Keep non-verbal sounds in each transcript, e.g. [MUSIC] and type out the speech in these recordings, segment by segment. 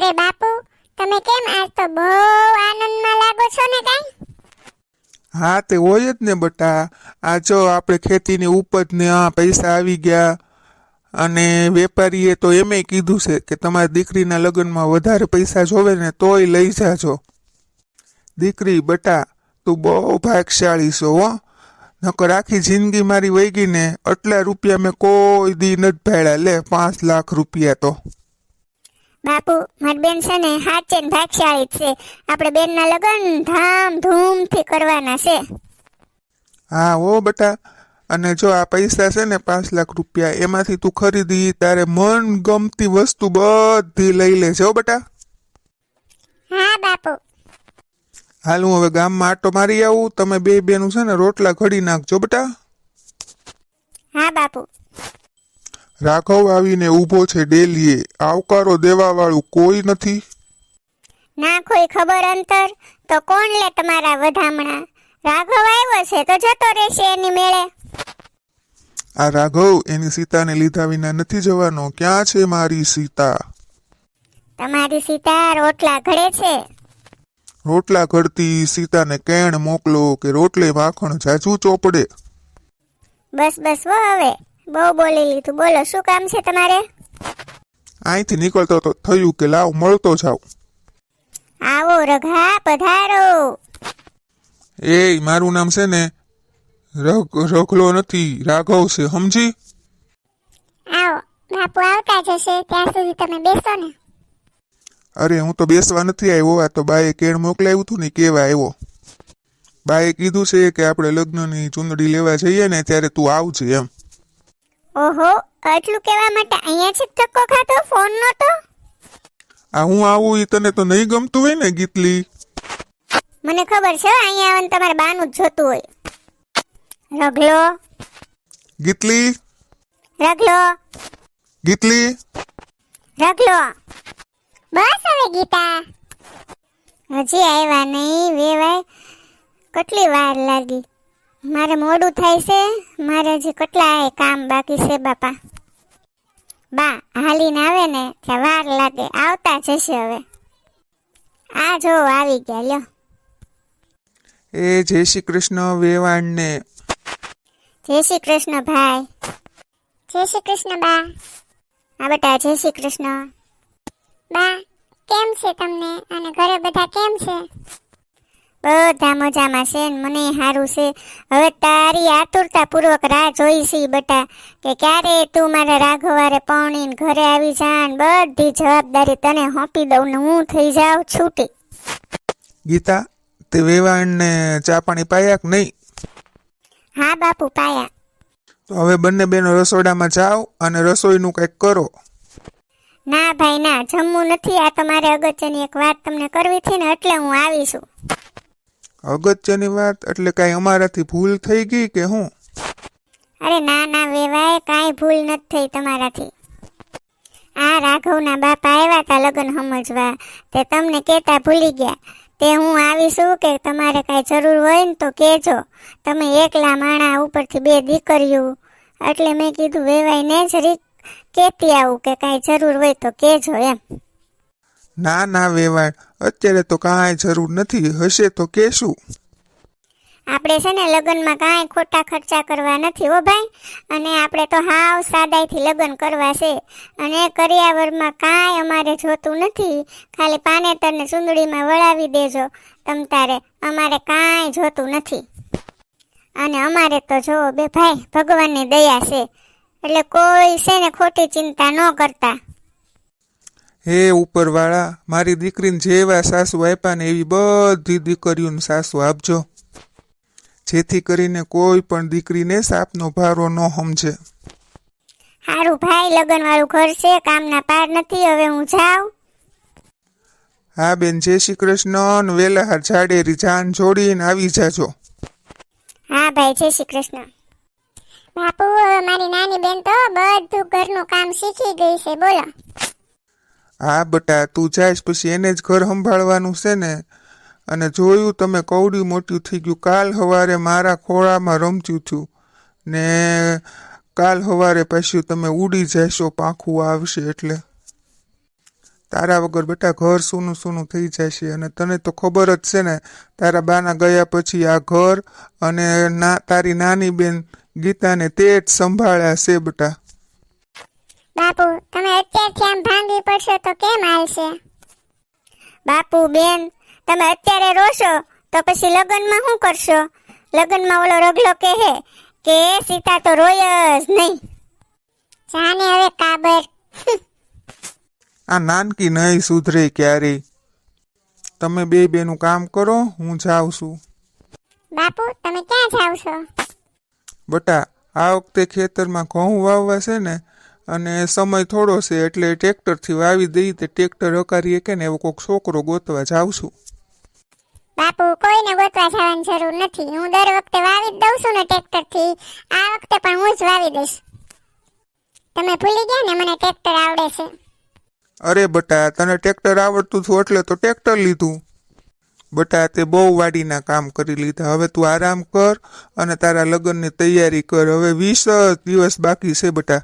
અરે બાપુ, તમે કેમ આજ તો બહુ આનંદમાં લાગો છો ને કાંઈ? હા, તે હોય જ ને બટા. આ જો આપણે ખેતીની ઉપજ ને આ પૈસા આવી ગયા અને વેપારીએ તો એમેય કીધું છે કે તમારી દીકરીના લગ્નમાં વધારે પૈસા જોવે ને તોય લઈ જાજો. દીકરી, બટા, તું બહુ ભાગશાળી છો, હો. નકર આખી જિંદગી મારી વહી ને, આટલા રૂપિયા મેં કોઈ દી નથી ભાડ્યા. લે, પાંચ લાખ રૂપિયા તો. બાપુ મારી બેન છે ને સાચે ને ભાગશાળી જ છે. આપણે બેનના લગ્ન ધામ ધૂમથી કરવાના છે. હા ઓ બટા. અને જો આ પૈસા છે ને પાંચ લાખ રૂપિયા એમાંથી તું ખરીદી તારે મન ગમતી વસ્તુ બધી લઈ લેજે હો બટા. હા બાપુ. હાલ હું હવે ગામમાં આટો મારી આવું. તમે બે બેનું છે ને રોટલા ઘડી નાખજો બટા. હા બાપુ. રાઘવ આવીને ઊભો છે ડેલીએ. આવકારો દેવા વાળું કોઈ નથી. ના કોઈ ખબર અંતર? તો કોણ લે તમારા વધામણા? રાઘવ આવ્યો છે તો જતો રહેશે એની મેળે. આ રાઘવ એની સીતાને લીધા વિના નથી જવાનો. ક્યાં છે મારી સીતા? તમારી સીતા રોટલા ઘડે છે? રોટલા ઘડતી સીતાને કેણ મોકલો કે રોટલે માખણ જાજુ ચોપડે. બસ બસ વો હવે. બહુ બોલી લીધું. બોલો શું કામ છે તમારે? અહીંથી નીકળતો તો થયું કે લાવ મળતો જાવ આવો રઘા પધારો. એ મારું નામ છે ને રઘ રઘલો નથી રાઘવ છે સમજી? આવો બાપુ આવતા જશે ત્યાં સુધી તમે બેસો ને. અરે હું તો બેસવા નથી આવ્યો આ તો બાએ કેણ મોકલાવ્યું હતું ને કેવા આવ્યો. બાએ કીધું છે કે આપણે લગ્નની ચૂંદડી લેવા જઈએ ને ત્યારે તું આવજે એમ. ઓહો આટલું કહેવા માટે અહીંયા છે ધક્કો ખાતો ફોન નતો આ હું આવું એ તને તો નહીં ગમતું હોય ને ગીતલી. મને ખબર છે અહીંયા આવન તમારે બાનું જ જોતું હોય. રગલો. ગીતલી. રગલો. ગીતલી. રગલો. બસ હવે ગીતા. હજી આવ્યા નહીં વેવાય. કેટલી વાર લાગી? મારે મોડું થાય છે. મારે હજી કેટલા કામ બાકી છે બાપા. બા હાલીને આવે ને એટલે વાર લાગે. આવતા જશે હવે. આ જો આવી ગયા લ્યો. એ જય શ્રી કૃષ્ણ વેવાણને. જય શ્રી કૃષ્ણ ભાઈ. જય શ્રી કૃષ્ણ બા. હા બેટા જય શ્રી કૃષ્ણ. બા કેમ છે તમને? અને ઘરે બધા કેમ છે? બધા મજામાં છે ને મને સારું છે. હવે તારી આતુરતા પૂર્વક રાહ જોઈ છે બેટા કે ક્યારે તું મારા રાઘવારે પૌણીને ઘરે આવી જા ને બધી જવાબદારી તને સોંપી દઉં ને હું થઈ જાઉં છૂટી. ગીતા તે વેવાણને ચા પાણી પાયા કે નહીં? હા બાપુ પાયા. તો હવે બંને બેનો રસોડામાં જાઓ અને રસોઈનું કંઈક કરો. ના ભાઈ ના જમવું નથી. આ તમારે અગત્યની એક વાત તમને કરવી હતી ને એટલે હું આવી છું. અગત્યની વાત એટલે કાંઈ અમારાથી ભૂલ થઈ ગઈ કે હું? અરે ના ના વેવાય કાંઈ ભૂલ નથી થઈ તમારાથી. આ રાઘવના બાપા આવ્યા હતા લગ્ન સમજવા. તે તમને કહેતા ભૂલી ગયા. તે હું આવીશું કે તમારે કાંઈ જરૂર હોય ને તો કહેજો. તમે એકલા માણા ઉપરથી બે દીકરીઓ. એટલે મેં કીધું વેવાઈને રીત કહેતી આવું કે કાંઈ જરૂર હોય તો કહેજો એમ. ના ના વેવાણ અત્યારે તો કાંઈ જરૂર નથી. હશે તો કેશું? આપણે છે ને લગ્નમાં કાંઈ ખોટા ખર્ચા કરવા નથી હો ભાઈ. અને આપણે તો હાવ સાદાઈથી લગ્ન કરવા છે. અને કરિયાવરમાં કાંઈ અમારે જોતું નથી. ખાલી પાનેતરને સુંદડીમાં વળાવી દેજો. તમ તારે અમારે કાંઈ જોતું નથી. અને અમારે તો જો બે ભાઈ ભગવાનની દયા છે. એટલે કોઈ છે ને ખોટી ચિંતા ન કરતા. હે ઉપરવાળા મારી દીકરીને જેવા સાસુ આપ્યા ને એવી બધી દીકરીઓને સાસુ આપજો. જેથી કરીને કોઈ પણ દીકરીને સાપનો ભારો ન સમજે. સારું ભાઈ લગ્નવાળું ઘર છે કામના પાર નથી હવે હું જાઉં. હા બેન જય શ્રી કૃષ્ણ વેલા હાર જાડેરી જાન જોડીને આવી જાજો. હા ભાઈ જય શ્રી કૃષ્ણ. બાપુ મારી નાની બેન તો બધું ઘરનું કામ શીખી ગઈ છે બોલો. હા, બટા, તું જાઈશ પછી એને જ ઘર સંભાળવાનું છે ને. અને જોયું તમે કવડું મોટું થઈ ગયું, કાલ સવારે મારા ખોળામાં રમજું છું. ને કાલ સવારે પાછું તમે ઉડી જશો, પાંખું આવશે એટલે. તારા વગર બેટા ઘર સૂનું સૂનું થઈ જશે અને તને તો ખબર જ છે ને, તારા બાના ગયા પછી આ ઘર અને ના, તારી નાની બેન ગીતાને તે જ સંભાળ્યા છે બેટા. બાપુ તમે અત્યારથી આમ ભાંગી પડશો તો કેમ હાલશે? બાપુ બેન તમે અત્યારે રોશો તો પછી લગ્નમાં શું કરશો? લગ્નમાં ઓલો રગલો કહે કે સીતા તો રોય જ નહીં. જાને હવે કાબર. આ નાનકી નહીં સુધરે ક્યારે તમે બે બેનું કામ કરો હું જાઉં છું. બાપુ તમે ક્યાં જાવ છો? બટા આ વખતે ખેતરમાં ઘઉં વાવવા છે ને અને સમય થોડો છે એટલે ટ્રેક્ટરથી વાવી દઈ તે ટ્રેક્ટર હકારીએ કે ને એવો કોઈક છોકરો ગોતવા જાઉં છું. બાપુ કોઈને ગોતવા જવાની જરૂર નથી. હું દર વખતે વાવી જ દઉં છું ને ટ્રેક્ટરથી. આ વખતે પણ હું જ વાવી દઈશ. તમે ભૂલી ગયા ને મને ટ્રેક્ટર આવડે છે. અરે બટા તને ટ્રેક્ટર આવડતું હતું એટલે તો ટ્રેક્ટર લીધું. બટા તે બહુ વાડીના કામ કરી લીધા. હવે તું આરામ કર અને તારા લગ્નની તૈયારી કર. હવે વીસ દિવસ બાકી છે બટા.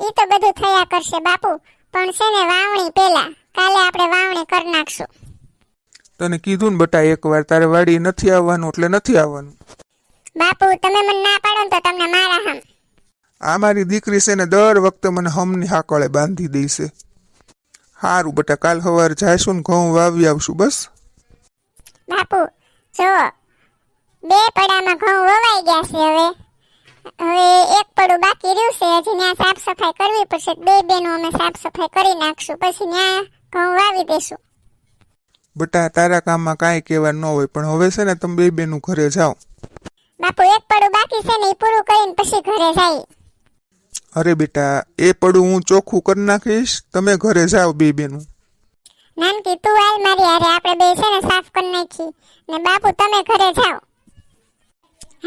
એ તો બધું થયા કરશે બાપુ. પણ છે ને વાવણી પહેલા. કાલે આપણે વાવણી કરી નાખશું. તને કીધું ને બટા એકવાર તારે વાડી નથી આવવાનું એટલે નથી આવવાનું. બાપુ તમે મને ના પાડો ને તો તમને મારા હમ. આ મારી દીકરી છે ને દર વખતે મને હમની હાકળે બાંધી દેશે સારું બટા કાલ સવારે જાશું ને ઘઉં વાવી આવશું બસ. બાપુ જો બે પડામાં ઘઉં વવાઈ ગયા છે હવે. હવે એક પડું બાકી રહ્યું છે હજી ત્યાં સાફ સફાઈ કરવી પડશે. બે બેનો અમે સાફ સફાઈ કરી નાખશું. પછી ત્યાં ઘઉં વાવી દેશું. બટા તારા કામમાં કાંઈ કહેવાનું ન હોય પણ હવે છે ને તમે બે બેનું ઘરે જાઓ. બાપુ એક પડું બાકી છે ને એ પૂરું કરીને પછી ઘરે જાય. અરે બેટા એ પડું હું ચોખ્ખું કરી નાખીશ તમે ઘરે જાઓ બે બેનું. નાનકી તું હાલ મારી હારે. આપણે બે છે ને સાફ કરી નાખી. ને બાપુ તમે ઘરે જાઓ.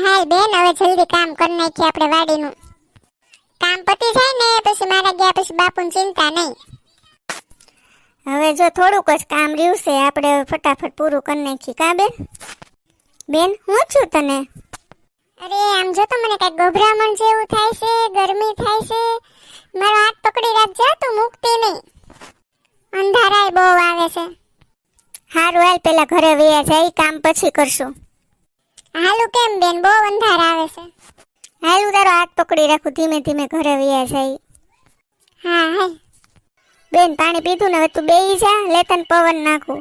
હાલ બેન હવે જલ્દી કામ કરી નાખીએ આપણે વાડીનું. કામ પતી જાય ને પછી મારા ગયા પછી બાપુની ચિંતા નહીં. હવે જો થોડુંક જ કામ રહ્યું છે આપણે ફટાફટ પૂરું કરી નાખી કા બેન? બેન હું છું તને? અરે આમ જો તો મને કઈ ગભરામણ જેવું થાય છે ગરમી થાય છે. મારો હાથ પકડી રાખજો તું મુક્તિ નહીં. અંધારાય બહુ આવે છે. હારું હાલ પેલા ઘરે વયા જાય કામ પછી કરશું. હાલું કેમ બેન બહુ અંધાર આવે છે હાલુ તારો હાથ પકડી રાખું ધીમે ધીમે ઘરે વ્યા જાય હા હાલ બેન પાણી પીધું ને હવે તું બેહી જા લેતન પવન નાખું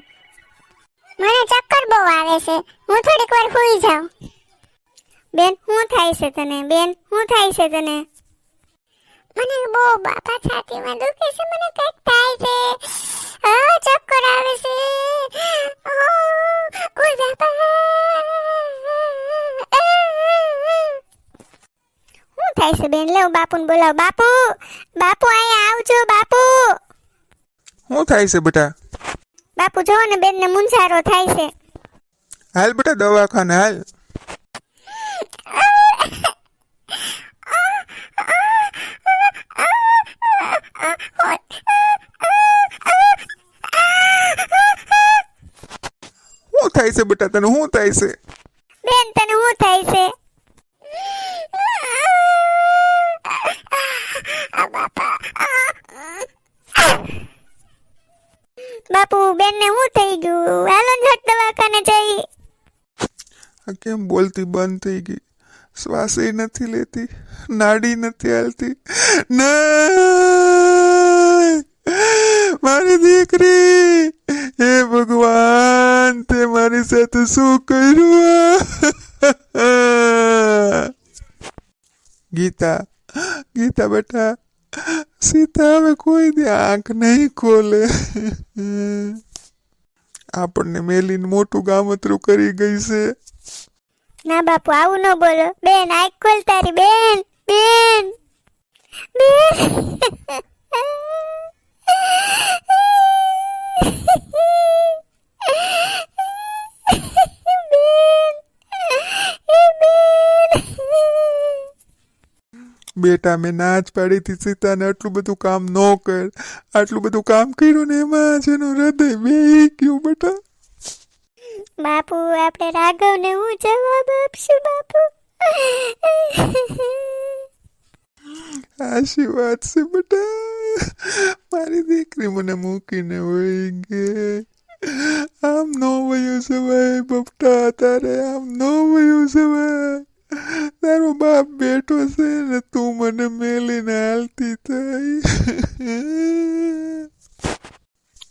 મને ચક્કર બહુ આવે છે હું થોડીક વાર સૂઈ જાઉં બેન શું થાય છે તને બેન શું થાય છે તને મને બહુ બાપા છાતીમાં દુખે છે મને કંઈક થાય છે આ ચક્કર આવે છે ઓ બાપા શું થાય છે બેન. લે હું બાપુને બોલાવ. બાપુ બાપુ અહીંયા આવજો બાપુ. શું થાય છે બેટા? બાપુ જો ને બેનને મુંજારો થાય છે. હાલ બેટા દવાખાને હાલ. શું થાય છે બેટા તને? શું થાય છે? બેન તને શું થાય છે બાપુ બેન ને શું થઈ ગયું હાલો ને ઝટ દવાખાને જઈ કેમ બોલતી બંધ થઈ ગઈ. શ્વાસે નથી લેતી, નાડી નથી હાલતી. ના મારી દીકરી, હે ભગવાન, તે મારી સાથે શું કર્યું? ગીતા ગીતા બેટા સીતા હવે કોઈ દી આંખ નહીં ખોલે. આપણને મેલીને મોટું ગામતરું કરી ગઈ છે. ના બાપુ, આવું ન બોલો. બેન, આંખ ખોલ તારી, બેન બેન બેન. બેટા, મેં નાચ પાડી હતી સીતાને આટલું બધું કામ ન કર આટલું બધું કામ કર્યું ને એમાં જ હૃદય બે ગયું બેટા. બાપુ, આપણે રાઘવને હું જવાબ આપશું, બાપુ? આશી વાત છે બેટા. મારી દીકરી મને મૂકીને વહી ગઈ. આમ નો વયું જવાય બપટા, તારે આમ નો વયું જવાય. તારો બાપ બેઠો છે ને તું મને મેલીને હાલતી થઈ.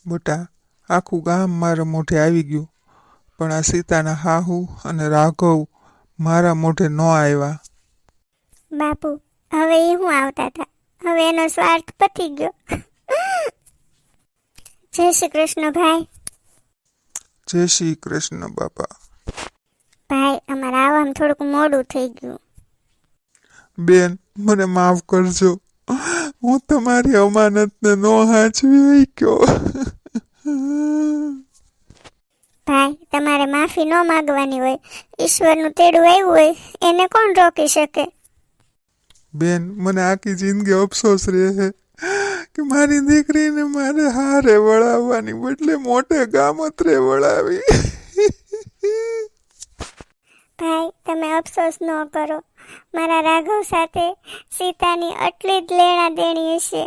બોટા, આખું ગામ મારા મોઢે આવી ગયું. પણ આ સીતાના હાહુ અને રાઘવ મારા મોઢે ન આવ્યા. બાપુ હવે એ હું આવતા હતા? હવે એનો સ્વાર્થ પતી ગયો. જય શ્રી કૃષ્ણ ભાઈ. જય શ્રી કૃષ્ણ બાપા. ભાઈ અમારે આવવામાં થોડુંક મોડું થઈ ગયું. બેન મને માફ કરજો. હું તમારી અમાનતને નો હાચવી ગયો ભાઈ તમારે માફી ન માગવાની હોય ઈશ્વરનું તેડું આવ્યું હોય એને કોણ રોકી શકે? બેન મને આખી જિંદગી અફસોસ રહે કે મારી દીકરીને મારે હારે વળાવવાની બદલે મોટે ગામત્રે વળાવી. ભાઈ તમે અફસોસ ન કરો. મારા રાઘવ સાથે સીતાની આટલી જ લેણા દેણી હશે.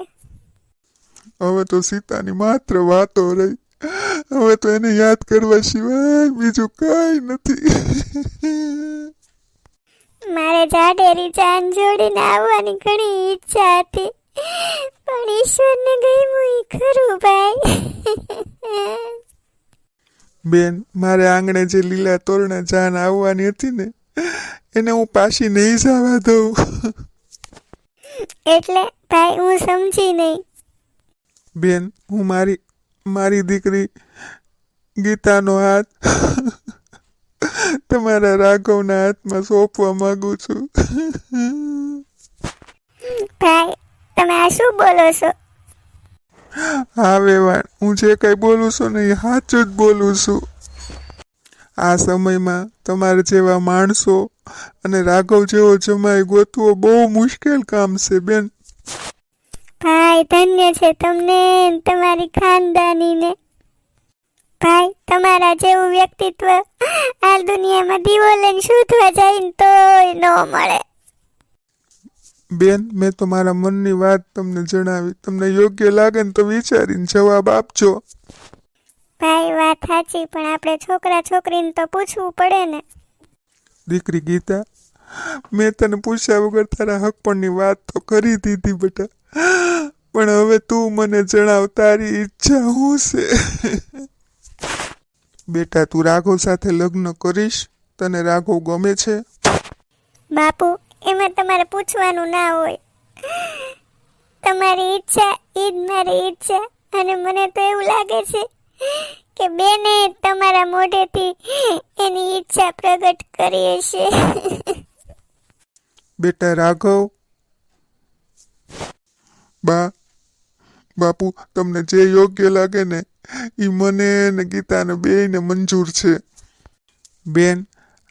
હવે તો સીતાની માત્ર વાતો રહી. હવે તો એને યાદ કરવા સિવાય બીજું કઈ નથી. મારે જાડેરી જાન જોડીને આવવાની ઘણી ઈચ્છા હતી પણ ઈશ્વરને ગમ્યું ઈ ખરું ભાઈ. બેન મારે આંગણે જે લીલા તોરણા જાન આવવાની હતી ને એને હું પાછી નહીં જવા દઉં. એટલે ભાઈ હું સમજી નહીં. બેન હું મારી મારી દીકરી ગીતાનો હાથ તમારા રાઘવના હાથમાં સોંપવા માંગુ છું. ભાઈ તમે આ શું બોલો છો? હા વેવાણ હું જે કંઈ બોલું છું ને એ સાચું જ બોલું છું. આ સમયમાં તમારા જેવા માણસો અને રાઘવ જેવો જમાઈ ગોતવો બહુ મુશ્કેલ કામ છે બેન. ભાઈ ધન્ય છે તમને તમારી ખાનદાનીને. ભાઈ તમારા જેવું વ્યક્તિત્વ આ દુનિયામાં દીવો લઈને શોધવા જાય ને તોય ન મળે. બેન મેં તો મારા મનની વાત તમને જણાવી. તમને યોગ્ય લાગે ને તો વિચારીને જવાબ આપજો. ભાઈ વાત સાચી પણ આપણે છોકરા છોકરીને તો પૂછવું પડે ને. દીકરી ગીતા મેં તને પૂછ્યા વગર તારા હક પણની વાત તો કરી દીધી બેટા. પણ હવે તું મને જણાવ તારી ઈચ્છા શું છે. બેટા તું રાઘવ સાથે લગ્ન કરીશ તને રાઘવ ગમે છે? બાપુ એમાં તમારે પૂછવાનું ના હોય. તમારી ઈચ્છા ઈ જ મારી ઈચ્છા અને મને તો એવું લાગે છે કે બેને તમારા મોઢેથી એની ઈચ્છા પ્રગટ કરી હશે. બેટા રાઘવ બા, બાપુ, તમને જે યોગ્ય લાગે ને એ મને ને ગીતાને બેયને મંજૂર છે. બેન,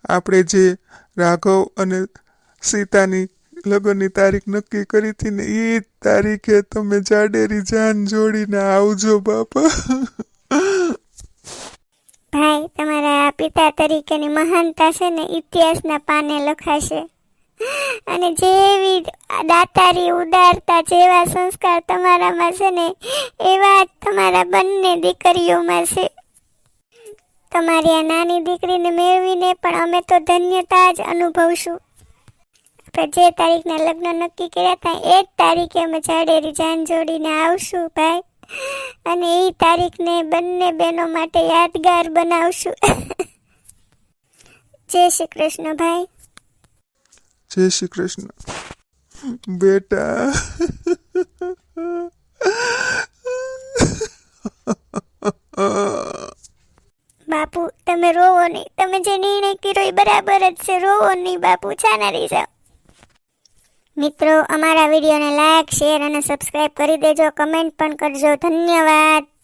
આપણે જે રાઘવ અને સીતાની લગ્નની તારીખ નક્કી કરી હતી ને એ જ તારીખે તમે જાડેરી જાન જોડીને આવજો, બાપા. ભાઈ, તમારા પિતા તરીકેની મહાનતા છે ને, ઇતિહાસના પાને લખાશે. અને જેવી દાતારી ઉદારતા જેવા સંસ્કાર તમારામાં છે ને, એવા જ તમારા બંને દીકરીઓમાં છે. તમારી આ નાની દીકરીને મેળવીને પણ અમે તો ધન્યતા જ અનુભવશું. આપણે જે તારીખના લગ્ન નક્કી કર્યા હતા, એ જ તારીખે અમે જાડેરી જાન જોડીને આવશું ભાઈ. અને એ તારીખને બંને બહેનો માટે યાદગાર બનાવશું. [LAUGHS] જય શ્રી કૃષ્ણ ભાઈ. જય શ્રી કૃષ્ણ. બેટા. બાપુ, તમે રોવો નહીં. તમે જે નિર્ણય કર્યો એ બરાબર જ છે. રોવો નહીં બાપુ છાના રહી જાઓ. મિત્રો, અમારા વિડીયોને લાઈક શેર અને સબસ્ક્રાઈબ કરી દેજો. કમેન્ટ પણ કરજો. ધન્યવાદ.